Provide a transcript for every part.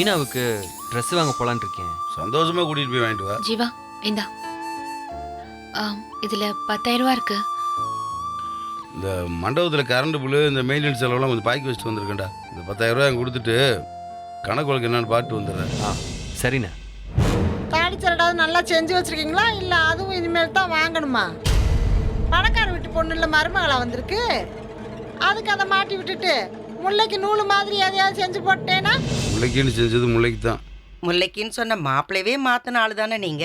மீனாவுக்கு dress வாங்க போலான்னு இருக்கேன். சந்தோஷமா கூட்டிட்டு போய் வாங்கிட்டு வா. ஜீவா இந்தா. ஆம், இதுல பத்தாயிரம் ரூபா இருக்கு. இந்த மண்டபத்தில் கரண்ட் பில்லு இந்த மெயின்டெனன்ஸ் செலவெல்லாம் கொஞ்சம் பாக்கி வச்சுட்டு வந்திருக்கேன்டா. இந்த பத்தாயிரம் ரூபாய் கொடுத்துட்டு கணக்கு வழக்கு என்னன்னு பார்த்து வந்துடுறேன். ஆ சரிண்ணே. தாடி சரடாவது நல்லா செஞ்சு வச்சிருக்கீங்களா? இல்லை அதுவும் இனிமேல் தான் வாங்கணுமா? பணக்கார வீட்டு பொண்ணு இல்லை மருமகளா வந்திருக்கு. அதுக்கு அதை மாட்டி விட்டுட்டு முல்லைக்கு நூல் மாதிரி எதையாவது செஞ்சு போட்டேன்னா முல்லைக்குன்னு செஞ்சது முல்லைக்கு தான் முல்லைக்குன்னு சொன்ன மாப்பிளையவே மாத்தின ஆளு தானே நீங்க?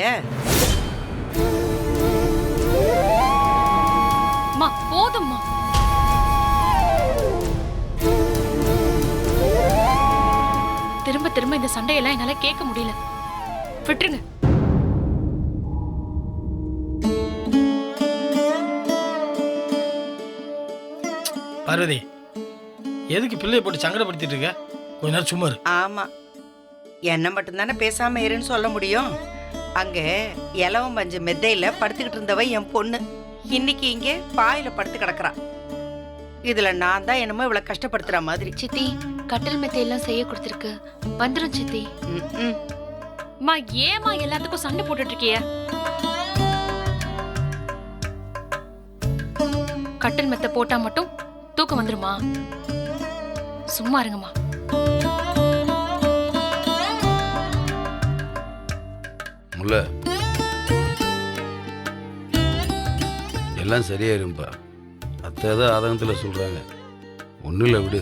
அம்மா போதும்மா. திரும்ப திரும்ப இந்த சண்டையெல்லாம் என்னால கேட்க முடியல. விட்டுருங்க. பார்வதி எதுக்கு பிள்ளைய போட்டு சங்கடப்படுத்திட்டு இருக்க? கொஞ்ச நேரம் சும்மா இரு. ஆமா. என்ன மட்டும்தானே பேசாம இருன்னு சொல்ல முடியும். அங்க இலவம் பஞ்சு மெத்தையில படுத்துக்கிட்டு இருந்தவ என் பொண்ணு. இன்னைக்கு இங்க பாயில படுத்து கிடக்குறா. இதுல நான் தான் என்னமோ இவ்வளவு கஷ்டப்படுத்துற மாதிரி. சித்தி கட்டில் மெத்தை எல்லாம் செய்ய கொடுத்துருக்கு. வந்துரும் சித்தி. ம், ம். அம்மா ஏமா எல்லாத்துக்கும் சண்டை போட்டுட்டு இருக்கிய கட்டில் மெத்தை போட்டா மட்டும் தூக்கம் வந்துருமா? சும்மா இருங்கம்மா. முல்ல. எல்லாம் சரியாயிரும்பா. அத்தை தான் ஆதங்கத்தில் சொல்கிறாங்க ஒன்றும் இல்லை விடு.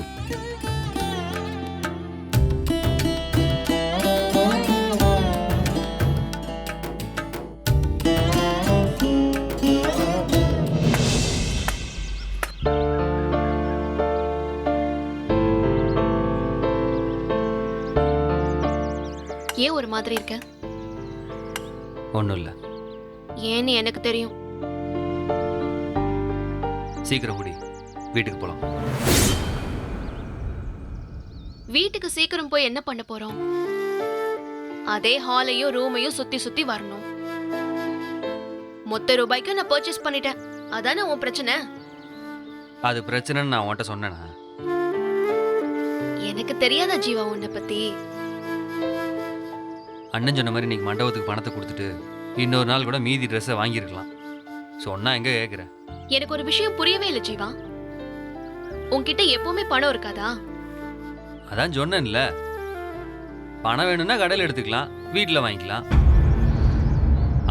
மாதிரி இருக்க? ஒன்றும் இல்லை ஏன்னு எனக்கு தெரியும். சீக்கிரம் குடி. வீட்டுக்கு போகலாம் வீட்டுக்கு சீக்கிரம் போய் என்ன பண்ண போறோம்? அதே ஹாலையும் ரூமையும் சுத்தி சுத்தி வரணும். மொத்த ரூபாய்க்கு நான் பர்ச்சேஸ் பண்ணிட்டேன். அதானே உன் பிரச்சனை? அது பிரச்சனைன்னு நான் உன்கிட்ட சொன்னேனா? எனக்கு தெரியாதா ஜீவா உன்னை பத்தி? அண்ணன் சொன்ன மாதிரி இன்னைக்கு மண்டபத்துக்கு பணத்தை கொடுத்துட்டு இன்னொரு நாள் கூட மீதி ட்ரெஸ்ஸை வாங்கியிருக்கலாம். சொன்னா எங்கே கேட்குறேன் எனக்கு ஒரு விஷயம் புரியவே இல்லை ஜீவா. உன்கிட்ட எப்பவுமே பணம் இருக்காதா? அதான் சொன்னேன்ல. பணம் வேணும்னா கடையில் எடுத்துக்கலாம் வீட்டில் வாங்கிக்கலாம்.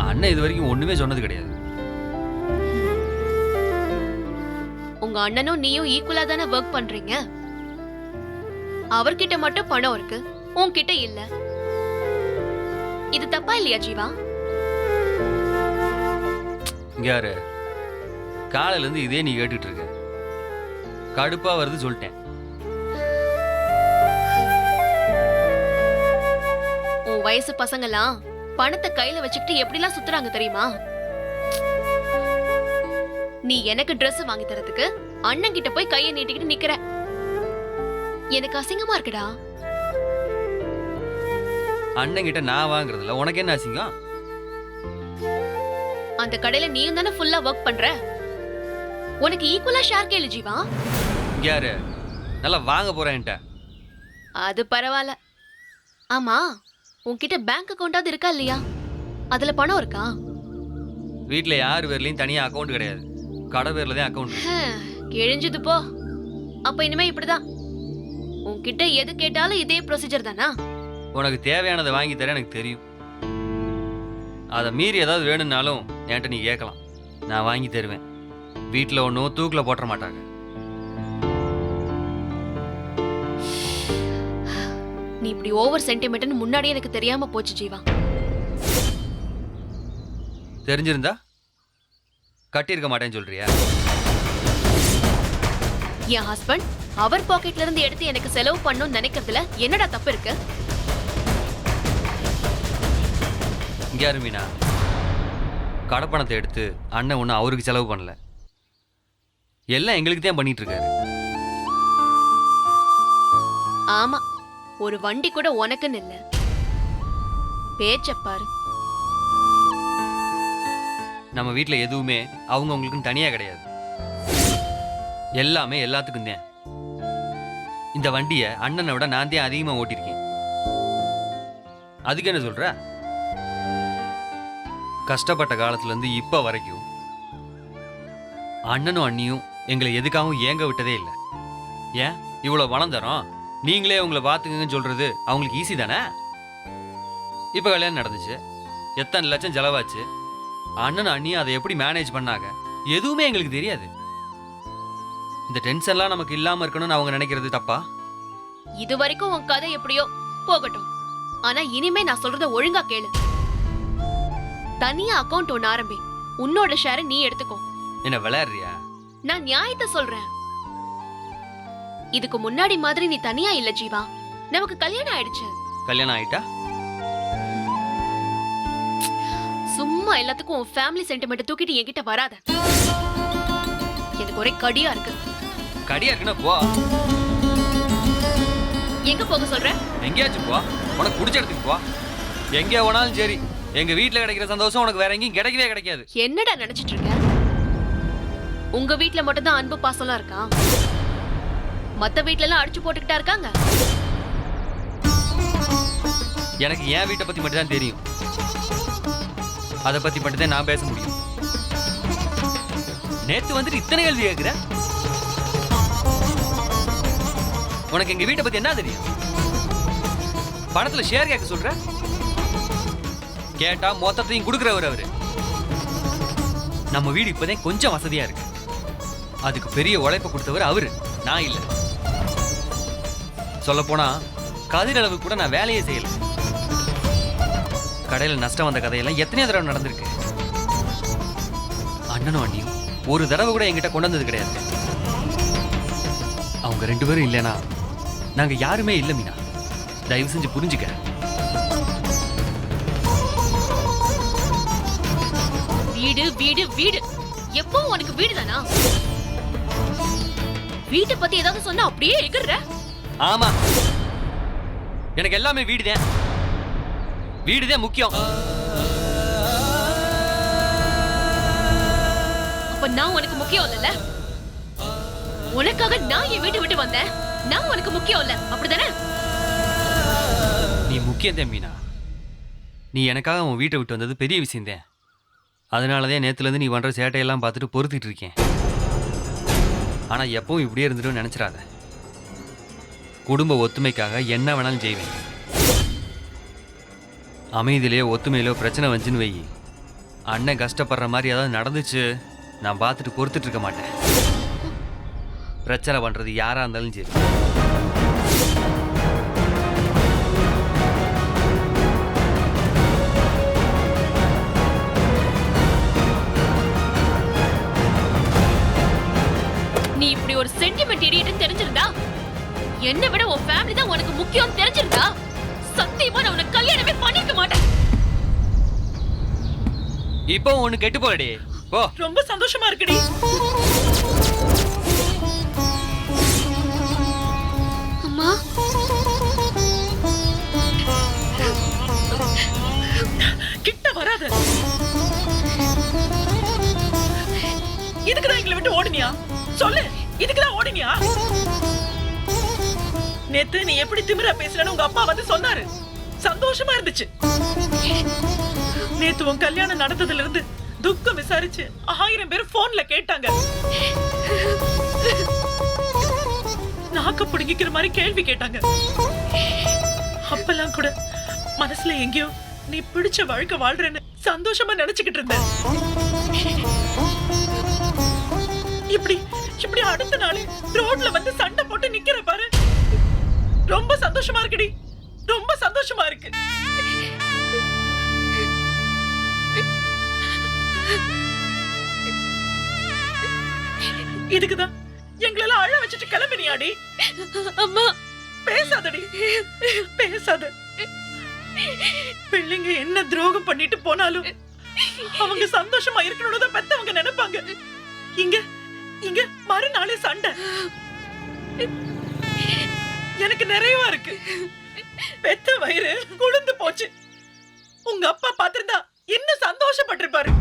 அண்ணன் இது வரைக்கும் ஒன்றுமே சொன்னது கிடையாது. உங்க அண்ணனும் நீயும் ஈக்குவலா தானே ஒர்க் பண்றீங்க? அவர்கிட்ட மட்டும் பணம் இருக்கு உன்கிட்ட இல்ல. இது தப்பா இல்லையா ஜீவா? இங்க யாரு? காலையிலேருந்து இதே நீ கேட்டுட்டு இருக்க கடுப்பாக வருது சொல்லிட்டேன். உன் வயசு பசங்கெல்லாம் பணத்தை கையில வச்சுக்கிட்டு எப்படிலாம் சுத்துறாங்க தெரியுமா? நீ எனக்கு Dress வாங்கி தரதுக்கு அண்ணன் கிட்ட போய் கையை நீட்டிக்கிட்டு நிக்கிற. எனக்கு அசிங்கமா இருக்குடா. அண்ணன் கிட்ட நான் வாங்குறதுல உனக்கு என்ன அசிங்கம்? அந்த கடையில நீயும் தானே ஃபுல்லா ஒர்க் பண்ற? உனக்கு ஈக்குவலா ஷேர் கேளு ஜீவா. யாரு? நல்லா வாங்க போறேன்ட்ட அது பரவாயில்ல. ஆமா உன்கிட்ட பேங்க் அக்கவுண்டாவது இருக்கா இல்லையா? அதுல பணம் இருக்கா? வீட்டில் யார் பேர்லையும் தனியாக அக்கௌண்ட் கிடையாது. கடை பேரில் தான் அக்கௌண்ட் ஹம், கிழிஞ்சது போ. அப்ப இனிமே இப்படிதான். உன்கிட்ட எது கேட்டாலும் இதே ப்ரொசீஜர் தானா? உனக்கு தேவையானதை வாங்கி தர எனக்கு தெரியும். அதை மீறி ஏதாவது வேணும்னாலும் என்கிட்ட நீ கேட்கலாம். நான் வாங்கி தருவேன். வீட்டில் ஒன்றும் தூக்கில் போட்டுற மாட்டாங்க. நீ இப்படி ஓவர் சென்டிமெண்ட்னு முன்னாடியே எனக்கு தெரியாம போச்சு ஜீவா. தெரிஞ்சிருந்தா? கட்டியிருக்க மாட்டேன்னு சொல்றியா? என் ஹஸ்பண்ட் அவர் பாக்கெட்ல இருந்து எடுத்து எனக்கு செலவு பண்ணணும்னு நினைக்கிறதுல என்னடா தப்பு இருக்கு? இங்கே யாரு மீனா கடப்பணத்தை எடுத்து அண்ணன் ஒன்றும் அவருக்கு செலவு பண்ணல. எல்லாம் எங்களுக்கு தான் பண்ணிட்டு இருக்காரு ஆமா ஒரு வண்டி கூட உனக்குன்னு இல்ல. பேச்ச பாரு. நம்ம வீட்டில் எதுவுமே அவங்க அவங்களுக்குன்னு தனியாக கிடையாது. எல்லாமே எல்லாத்துக்கும் தான். இந்த வண்டியை அண்ணனை விட நான் தான் அதிகமாக ஓட்டியிருக்கேன். அதுக்கு என்ன சொல்ற? கஷ்டப்பட்ட காலத்துல இருந்து வரைக்கும் அண்ணனும் அண்ணியும் எங்களை எதுக்காகவும் ஏங்க விட்டதே இல்லை. ஏன்? இவ்வளோ வளர்ந்துறோம் நீங்களே உங்களை பார்த்துக்கங்கன்னு சொல்றது அவங்களுக்கு ஈஸி தானே? இப்போ கல்யாணம் நடந்துச்சு. எத்தனை லட்சம் செலவாச்சு. அண்ணனும் அண்ணியும் அதை எப்படி மேனேஜ் பண்ணாங்க? எதுவுமே எங்களுக்கு தெரியாது. இந்த டென்ஷன்லாம் நமக்கு இல்லாம இருக்கணும்னு அவங்க நினைக்கிறது தப்பா? இது வரைக்கும் உன் கதை எப்படியோ போகட்டும். ஆனா இனிமே நான் சொல்றத ஒழுங்கா கேளு. தனியா அக்கவுண்ட் ஒன்னு ஆரம்பி. உன்னோட ஷேரை நீ எடுத்துக்கோ. என்ன விளையாடுறியா? நான் நியாயத்தை சொல்றேன். இதுக்கு முன்னாடி மாதிரி நீ தனியா இல்ல ஜீவா. நமக்கு கல்யாணம் ஆயிடுச்சு. கல்யாணம் ஆயிட்டா? சும்மா எல்லாத்துக்கும் உன் ஃபேமிலி சென்டிமெண்ட் தூக்கிட்டு என்கிட்ட வராத. எனக்கு ஒரே கடியா இருக்கு. கடியா இருக்குன்னா போ. எங்க போக சொல்ற? எங்கேயாச்சும் போ. உனக்கு பிடிச்ச இடத்துக்கு போ. எங்கே போனாலும் சரி. எங்க வீட்டில் கிடைக்கிற சந்தோஷம் உனக்கு வேற எங்கேயும் கிடைக்கவே கிடைக்காது. என்னடா நினைச்சிட்டு இருக்க? உங்க வீட்ல மட்டும் தான் அன்பு பாசம்லாம் இருக்கா? மத்த வீட்ல எல்லாம் அடிச்சு போட்டுக்கிட்டா இருக்காங்க? எனக்கு என் வீட்டை பத்தி மட்டும் தான் தெரியும். அதை பத்தி மட்டும் தான் நான் பேச முடியும். நேத்து வந்துட்டு இத்தனை கேள்வி கேட்குற உனக்கு எங்க வீட்டை பத்தி என்ன தெரியும்? பணத்துல ஷேர் கேட்க சொல்ற? கேட்டா மொத்தத்தையும் கொடுக்குறவர் அவரு. நம்ம வீடு இப்போதான் கொஞ்சம் வசதியா இருக்கு. அதுக்கு பெரிய உழைப்பு கொடுத்தவர் அவரு நான் இல்லை. சொல்ல போனா கதிரளவு கூட நான் வேலையே செய்யல. கடையில் நஷ்டம் வந்த கதையெல்லாம் எத்தனையோ தடவை நடந்திருக்கு. அண்ணனும் அண்ணியும் ஒரு தடவை கூட என்கிட்ட கொண்டு வந்தது கிடையாது. அவங்க ரெண்டு பேரும் இல்லைனா நாங்க யாருமே இல்லை மீனா. தயவு செஞ்சு புரிஞ்சுக்க. வீடு வீடு வீடு. எப்போ உனக்கு வீடு தானா வீட்டை பத்தி ஏதாவது சொன்னா அப்படியே எகிர்ற. ஆமா. எனக்கு எல்லாமே வீடுதான். வீடுதான் முக்கியம். அப்ப நான் உனக்கு முக்கியம் இல்லைல்ல? உனக்காக நான் என் வீட்டை விட்டு வந்தேன். நான் உனக்கு முக்கியம் இல்ல. அப்படிதானே? நீ முக்கியம் தான் மீனா. நீ எனக்காக உன் வீட்டை விட்டு வந்தது பெரிய விஷயம்தான். அதனால தான் நேற்றுலேருந்து நீ பண்ணுற சேட்டையெல்லாம் பார்த்துட்டு பொறுத்துட்டு இருக்கேன். ஆனால் எப்பவும் இப்படியே இருந்துட்டு நினச்சிடாத. குடும்ப ஒத்துமைக்காக என்ன வேணாலும் செய்வேன் அமைதியிலேயோ ஒத்துமையிலோ பிரச்சனை வந்துச்சுன்னு வை. அண்ணன் கஷ்டப்படுற மாதிரி ஏதாவது நடந்துச்சு நான் பார்த்துட்டு பொறுத்துட்டு இருக்க மாட்டேன். பிரச்சனை பண்ணுறது யாராக இருந்தாலும் சரி. நீ இப்படி ஒரு சென்டிமெண்ட் இடியட்னு தெரிஞ்சிருந்தா? என்னை விட உன் ஃபேமிலி தான் உனக்கு முக்கியம் தெரிஞ்சிருந்தா? சத்தியமா நான் உனக்கு கல்யாணமே பண்ணிருக்க மாட்டேன். இப்போ ஒன்று கெட்டு போலடி ஓ ரொம்ப சந்தோஷமா இருக்குடி. அம்மா. கிட்ட வராத. இதுக்குதான் எங்களை விட்டு ஓடுனியா? சொல்லு. இதுக்குதான் ஓடினியா? நேத்து நீ எப்படி திமிரா பேசுறன்னு உங்க அப்பா வந்து சொன்னாரு. சந்தோஷமா இருந்துச்சு. நேத்து உன் கல்யாணம் நடந்ததுல இருந்து துக்கம் விசாரிச்சு ஆயிரம் பேர் போன்ல கேட்டாங்க. நாக்க புடுங்கிக்கிற மாதிரி கேள்வி கேட்டாங்க. அப்பெல்லாம் கூட மனசுல எங்கேயோ நீ பிடிச்ச வாழ்க்கை வாழ்றேன்னு சந்தோஷமா நினைச்சுக்கிட்டு இருந்த இப்படி இப்படி அடுத்த நாள் ரோட்ல வந்து சண்டை போட்டு நிக்கிற பாரு. ரொம்ப சந்தோஷமா இருக்குடி. ரொம்ப சந்தோஷமா இருக்கு. இதுக்குதான் எங்களெல்லாம் அழ வச்சுட்டு கிளம்பினியாடி. அம்மா. பேசாதடி. பேசாத. பிள்ளைங்க என்ன துரோகம் பண்ணிட்டு போனாலும் அவங்க சந்தோஷமா இருக்கணும்னு தான் பெத்தவங்க நினைப்பாங்க. இங்க இங்க மறுநாளே சண்டை. எனக்கு நிறைவா இருக்கு. பெத்த வயிறு குளிர்ந்து போச்சு. உங்க அப்பா பாத்திருந்தா இன்னும் சந்தோஷப்பட்டிருப்பாரு.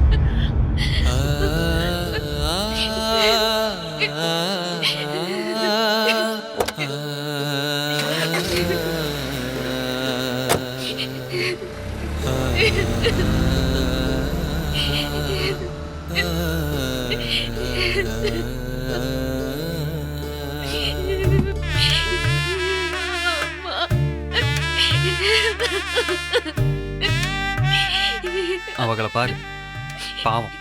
அவங்கள பாரு. பாவம்.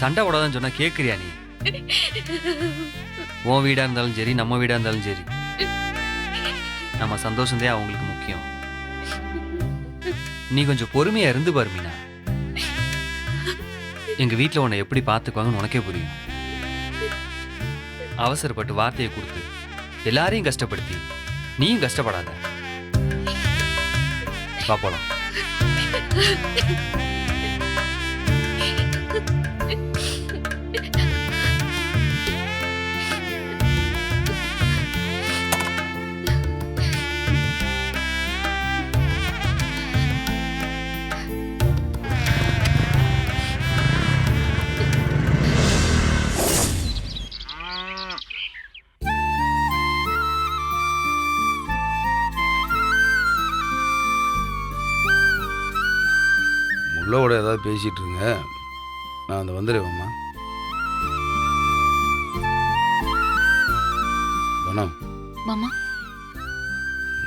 சண்டை போடாதான் சொன்னா கேக்குறியா நீ? உன் வீடா இருந்தாலும் சரி நம்ம வீடா இருந்தாலும் சரி. நம்ம சந்தோஷம்தான் அவங்களுக்கு முக்கியம். நீ கொஞ்சம் பொறுமையா இருந்து பாரு மீனா. எங்க வீட்டில் உன்னை எப்படி பார்த்துக்குவாங்கன்னு உனக்கே புரியும். அவசரப்பட்டு வார்த்தையை கொடுத்து எல்லாரையும் கஷ்டப்படுத்தி நீயும் கஷ்டப்படாத. பார்ப்போம் Ha ha ha! முள்ளோட ஏதாவது பேசிகிட்டு இருங்க நான் அந்த வந்துடுவேம்மா. வணம் மாமா.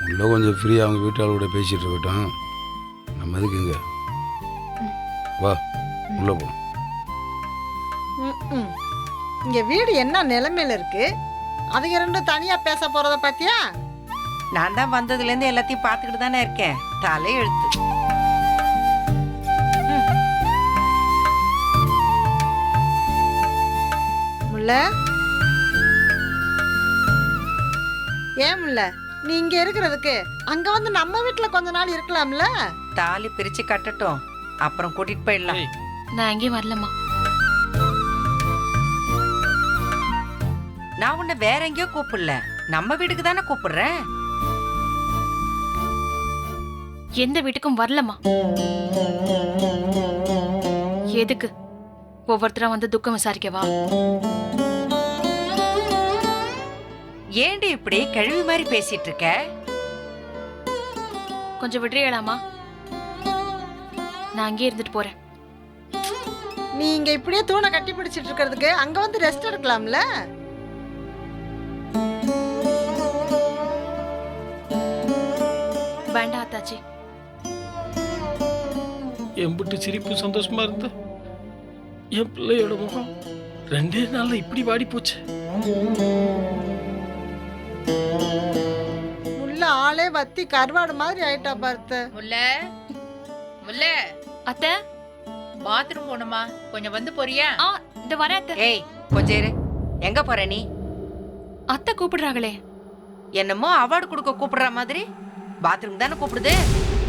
முள்ள கொஞ்சம் ஃப்ரீயாக அவங்க வீட்டாள கூட பேசிகிட்டு இருக்கட்டும் நம்ம எதுக்கு இங்கே? வா உள்ளே போ. ம்ம். இங்க வீடு என்ன நிலைமையில இருக்கு? அதுங்க ரெண்டும் தனியா பேச போறத பாத்தியா? நான் தான் வந்ததுலேருந்து எல்லாத்தையும் பார்த்துக்கிட்டு தானே இருக்கேன். தலை முல்ல ஏன் முல்ல நீ இங்க இருக்கிறதுக்கு அங்க வந்து நம்ம வீட்டுல கொஞ்ச நாள் இருக்கலாம்ல? தாலி பிரிச்சு கட்டட்டும். அப்புறம் கூட்டிட்டு போயிடலாம். நான் எங்கேயும் வரலம்மா. நான் உன்னை வேற எங்கேயோ கூப்பிடல. நம்ம வீட்டுக்கு தானே கூப்பிடுறேன்? எந்த வீட்டுக்கும் வரலம்மா. எதுக்கு? ஒவ்வொருத்தரா வந்து துக்கம் விசாரிக்கவா? ஏண்டி இப்படி கழுவி மாதிரி பேசிட்டு இருக்க கொஞ்சம் விடுறீங்களாமா நான் அங்கேயே இருந்துட்டு போறேன். நீ இங்க இப்படியே தூணை கட்டி பிடிச்சிட்டு இருக்கிறதுக்கு அங்க வந்து ரெஸ்ட் எடுக்கலாம்ல? வேண்டாம் அத்தாச்சி. எம்பிட்டு சிரிப்பு சந்தோஷமா இருந்த. என் பிள்ளையோட முகம் ரெண்டே நாள்ல இப்படி வாடி போச்சு. முல்ல ஆளே வத்தி கருவாடு மாதிரி ஆயிட்டா பார்த்த. முல்ல முல்ல. அத்தை. பாத்ரூம் போகணுமா? கொஞ்சம் வந்து போறியா? ஆ இந்த வரேன் அத்தை. ஏய் கொஞ்சம் இரு. எங்க போற நீ? அத்தை கூப்பிடுறாங்களே. என்னமோ அவார்டு கொடுக்க கூப்பிடுற மாதிரி. பாத்ரூம் தானே கூப்பிடுது.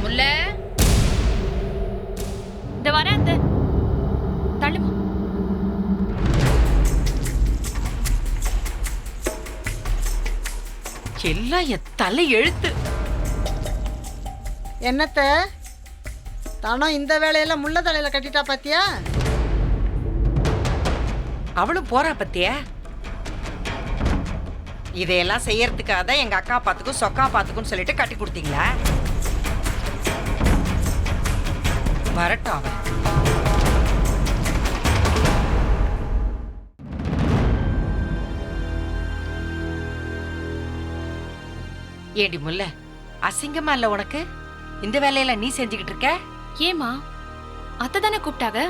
முல்ல இந்த வரேன் அத்தை. தள்ளுமா? எல்லாம் என் தலை எழுத்து. என்னத்த? தானும் இந்த வேலையெல்லாம் முள்ள தலையில கட்டிட்டா பாத்தியா? அவளும் போறா பத்தியா? இதையெல்லாம் செய்யறதுக்காக தான் எங்க அக்கா பாத்துக்கும் சொக்கா பாத்துக்கும் சொல்லிட்டு கட்டி கொடுத்தீங்களா? வரட்டும் அவ ஏடி முல்ல அசிங்கமா இல்ல உனக்கு? இந்த வேலையெல்லாம் நீ செஞ்சுக்கிட்டு இருக்க? ஏமா அத்தை தானே கூப்பிட்டாங்க?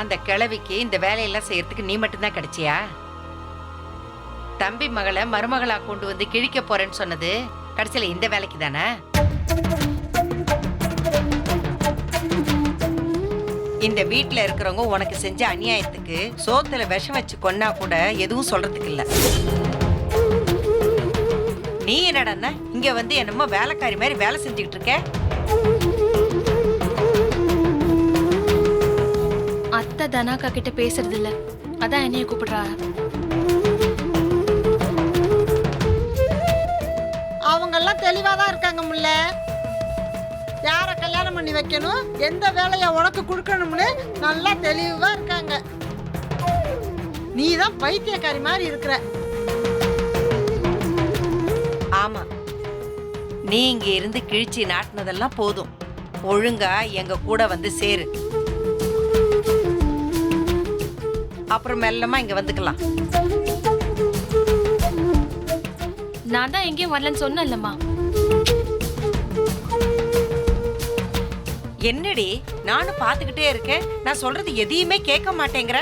அந்த கிழவிக்கு இந்த வேலையெல்லாம் செய்யறதுக்கு நீ மட்டும்தான் கிடைச்சியா? தம்பி மகளை மருமகளா கொண்டு வந்து கிழிக்க போறேன்னு சொன்னது கடைசியில இந்த வேலைக்கு தானே? இந்த வீட்ல இருக்கிறவங்க உனக்கு செஞ்ச அநியாயத்துக்கு சோத்துல விஷம் வச்சு கொன்னா கூட எதுவும் சொல்றதுக்கு இல்ல. நீ என்னடா இங்க வந்து என்னமோ வேலைக்காரி மாதிரி வேலை செஞ்சுக்கிட்டு இருக்க? அத்தை தனாக்கா கிட்ட பேசுறது இல்ல. அதான் என்னைய கூப்பிடுறா. அவங்க எல்லாம் தெளிவா தான் இருக்காங்க முல்ல. யார கல்யாணம் பண்ணி வைக்கணும்? எந்த வேலையை உனக்கு கொடுக்கணும்னு நல்லா தெளிவா இருக்காங்க. நீ தான் பைத்தியக்காரி மாதிரி இருக்கிற. ஆமா. நீ இங்க இருந்து கிழிச்சி நாட்டினதெல்லாம் போதும். ஒழுங்கா எங்க கூட வந்து சேரு. அப்புறம் மெல்லமா இங்க வந்துக்கலாம். நான் தான் எங்கேயும் வரலன்னு சொன்னேன்லம்மா. என்னடி? நானும் பார்த்துக்கிட்டே இருக்கேன். நான் சொல்றது எதையுமே கேட்க மாட்டேங்கிற.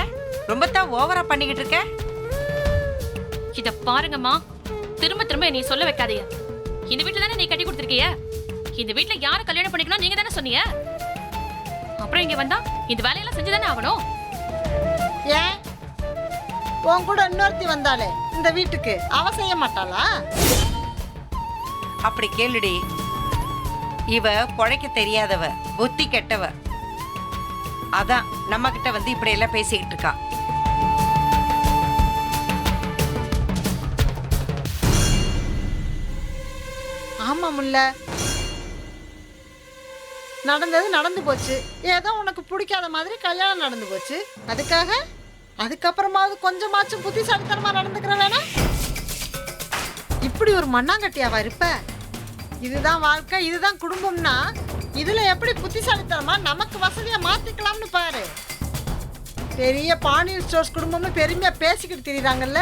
ரொம்ப தான் ஓவரா பண்ணிக்கிட்டு இருக்க. இத பாருங்கம்மா. திரும்ப திரும்ப என்னை சொல்ல வைக்காதீங்க. இந்த வீட்ல தானே நீ கட்டி கொடுத்துருக்கிய? இந்த வீட்ல யாரை கல்யாணம் பண்ணிக்கணும் நீங்க தானே சொன்னீங்க? அப்புறம் இங்க வந்தா இந்த வேலையெல்லாம் செஞ்சு தானே ஆகணும்? ஏன்? உன் கூட இன்னொருத்தி வந்தாளே இந்த வீட்டுக்கு அவ செய்ய மாட்டாளா? அப்படி கேளுடி. இவ பொழைக்க தெரியாதவ புத்தி கெட்டவ. அதான் நம்ம கிட்ட வந்து இப்படி எல்லாம் பேசிக்கிட்டு இருக்கா. ஆமாம் முல்ல. நடந்தது நடந்து போச்சு. ஏதோ உனக்கு பிடிக்காத மாதிரி கல்யாணம் நடந்து போச்சு. அதுக்காக அதுக்கப்புறமாவது கொஞ்சமாச்சும் புத்திசாலித்தனமாக நடந்துக்கிற வேணா இப்படி ஒரு மண்ணாங்கட்டியாவா இருப்ப? இதுதான் வாழ்க்கை இதுதான் குடும்பம்னா இதுல எப்படி புத்திசாலித்தனமா நமக்கு வசதியா மாத்திக்கலாம்னு பாரு. பெரிய பாணியல் ஸ்டோர்ஸ் குடும்பம்னு பெருமையா பேசிக்கிட்டு தெரியுறாங்கல்ல?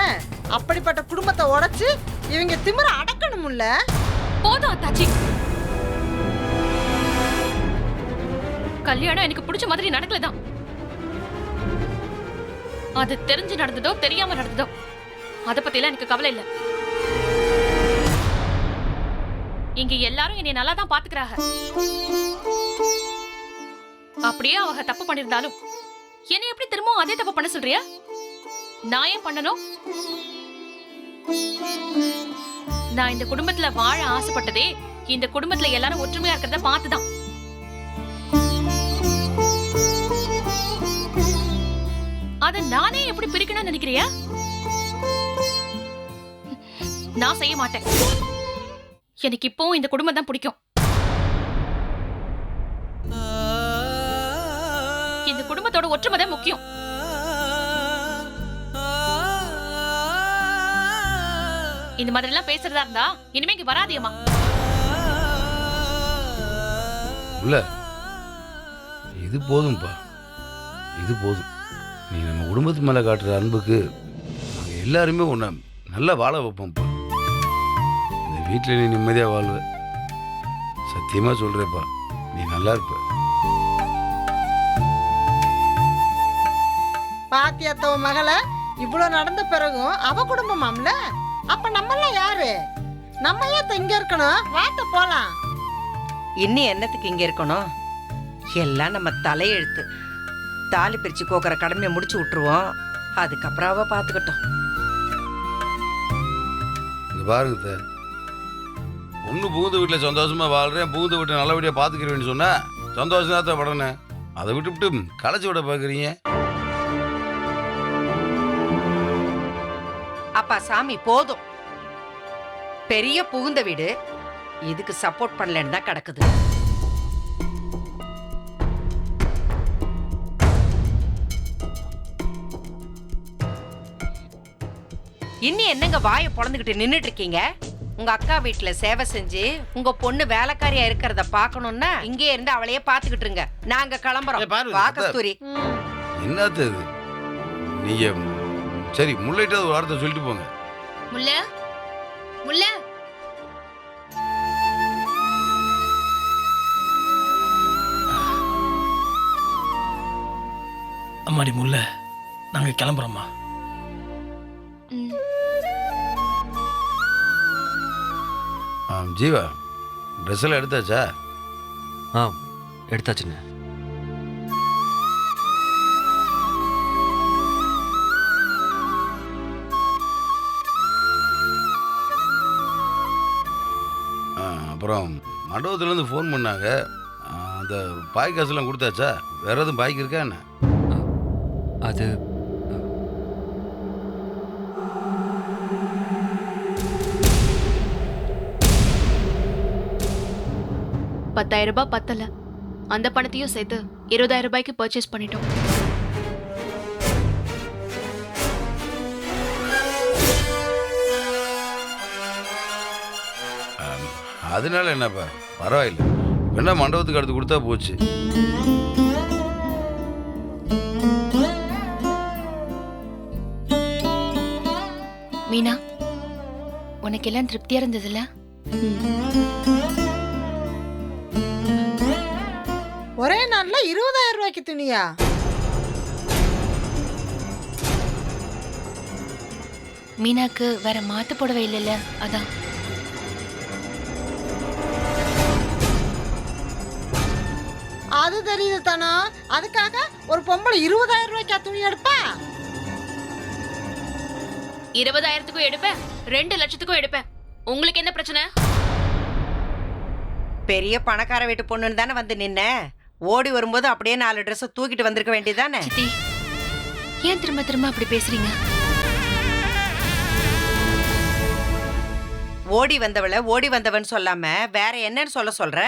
அப்படிப்பட்ட குடும்பத்தை உடைச்சு இவங்க திமிர அடக்கணும்ல போதும் அத்தாச்சி. கல்யாணம் எனக்கு பிடிச்ச மாதிரி நடக்கலதான். அது தெரிஞ்சு நடந்ததோ தெரியாம நடந்ததோ அத பத்திலாம் எனக்கு கவலை இல்ல. இங்க எல்லாரும் என்னை நல்லா தான் பாத்துக்கிறாங்க. அப்படியே அவங்க தப்பு பண்ணிருந்தாலும் என்னை எப்படி திரும்பவும் அதே தப்பு பண்ண சொல்றியா? நான் ஏன் பண்ணணும்? நான் இந்த குடும்பத்துல வாழ ஆசைப்பட்டதே இந்த குடும்பத்துல எல்லாரும் ஒற்றுமையா இருக்கிறத பார்த்துதான். அத நானே எப்படி பிரிக்கணும்னு நினைக்கிறியா? நான் செய்ய மாட்டேன். எனக்கு இப்போ இந்த குடும்பம் தான் பிடிக்கும். இந்த குடும்பத்தோட ஒற்றுமை தான் முக்கியம். இந்த மாதிரி எல்லாம் பேசுறதா இருந்தா இனிமே இங்க வராதியம்மா இல்லை இது போதும்ப்பா இது போதும். நீ நம்ம குடும்பத்து மேலே காட்டுற அன்புக்கு நாங்கள் எல்லாருமே உன்னை நல்லா வாழ வைப்போம்ப்பா. இந்த வீட்டில் நீ நிம்மதியாக வாழ்வ. சத்தியமாக சொல்கிறேப்பா நீ நல்லா இருப்ப. பாத்தியாத்தவ மகளை இவ்வளவு நடந்த பிறகும் அவ குடும்பமாம்ல? அப்ப நம்மெல்லாம் யாரு? நம்ம ஏன் இங்க இருக்கணும்? வாட்ட போலாம். இன்னும் என்னத்துக்கு இங்க இருக்கணும்? எல்லாம் நம்ம தலையெழுத்து. தாலி பிரிச்சு கோக்குற கடமையை முடிச்சு விட்டுருவோம். அதுக்கப்புறம் அவ பாத்துக்கட்டும். இங்கே பாருங்க சார் ஒன்று புகுந்த வீட்டில் சந்தோஷமாக வாழ்கிறேன் புகுந்த வீட்டை நல்லபடியாக பார்த்துக்கிறேன்னு சொன்னால் சந்தோஷம் தான் படனே அதை விட்டுவிட்டு களைச்சி விட பார்க்குறீங்க அப்பா சாமி போதும். பெரிய புகுந்த வீடு. இதுக்கு சப்போர்ட் பண்ணலன்னு தான் கிடக்குது. இன்னும் என்னங்க வாயை பொழந்துக்கிட்டு நின்னுட்டு இருக்கீங்க உங்க அக்கா வீட்டுல சேவை செஞ்சு உங்க பொண்ணு வேலைக்காரியா இருக்கிறத பார்க்கணும்னா இங்கே இருந்து அவளையே பாத்துக்கிட்டு இருங்க. நாங்க கிளம்புறோம். கஸ்தூரி. என்னது இது? நீங்கள் சரி முல்லைட்டு ஒரு வார்த்தை சொல்லிட்டு போங்க. முல்ல? முல்ல? அம்மாடி முல்ல நாங்க கிளம்புறோம்மா. ஜீவா ட்ரெஸ் எல்லாம் எடுத்தாச்சா? ஆ எடுத்தாச்சுங்க. அப்புறம் மண்டபத்துலேருந்து ஃபோன் பண்ணாங்க. அந்த பாய் காசுலாம் கொடுத்தாச்சா? வேற எதுவும் பாய்க்கு இருக்கா என்ன? அது பத்தாயிரம் ரூபாய் பத்தல. அந்த பணத்தையும் சேர்த்து இருபதாயிரம் ரூபாய்க்கு பர்ச்சேஸ் பண்ணிட்டோம். அதனால என்னப்பா? பரவாயில்ல. வேணா மண்டபத்துக்கு அடுத்து கொடுத்தா போச்சு. மீனா உனக்கு எல்லாம் திருப்தியா இருந்ததுல்ல? ஒரே நாள்ல இருபதாயிரம் ரூபாய்க்கு துணியா மீனாக்கு வேற மாத்து புடவை இல்லைல்ல? அதான். அது தெரியுது தானோ? அதுக்காக ஒரு பொம்பளை இருபதாயிரம் ரூபாய்க்கா துணி எடுப்பா? இருபதாயிரத்துக்கும் எடுப்பேன் ரெண்டு லட்சத்துக்கும் எடுப்பேன். உங்களுக்கு என்ன பிரச்சனை? பெரிய பணக்கார வீட்டு பொண்ணுன்னு தானே வந்து நின்ன? ஓடி வரும்போது அப்படியே நாலு ட்ரெஸ்ஸை தூக்கிட்டு வந்திருக்க வேண்டியதானே சித்தி ஏன் திரும்ப திரும்ப அப்படி பேசுறீங்க? ஓடி வந்தவள ஓடி வந்தவன் சொல்லாம வேற என்னன்னு சொல்ல சொல்ற?